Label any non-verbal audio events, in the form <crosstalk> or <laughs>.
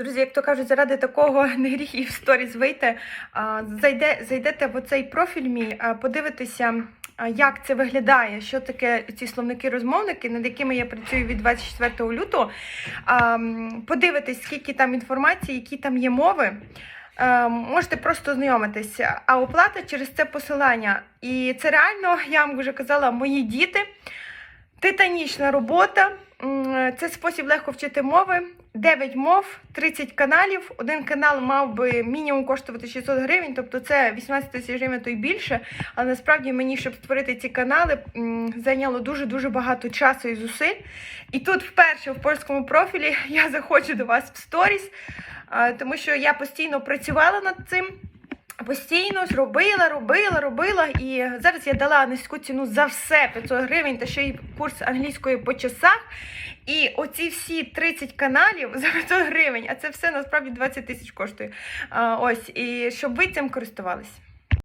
Друзі, як то кажуть, заради такого <laughs> не гріх і в сторіс вийти. Зайде, зайдете в оцей профіль мій, а, як це виглядає, що таке ці словники-розмовники, над якими я працюю від 24 лютого. Подивитесь, скільки там інформації, які там є мови. Можете просто знайомитися, а оплата через це посилання. І це реально, я вам вже казала, мої діти. Титанічна робота. Це спосіб легко вчити мови. 9 мов, 30 каналів. Один канал мав би мінімум коштувати 600 гривень, тобто це 18 тисяч гривень, то й більше. Але насправді мені, щоб створити ці канали, зайняло дуже-дуже багато часу і зусиль. І тут вперше в польському профілі <laughs> я заходжу до вас в сторіс, тому що я постійно працювала над цим. Постійно робила, робила, робила. І зараз я дала низьку ціну за все 500 гривень та ще й курс англійської по часах. І оці всі 30 каналів за 500 гривень, а це все насправді 20 тисяч коштує. А, ось, і щоб ви цим користувалися.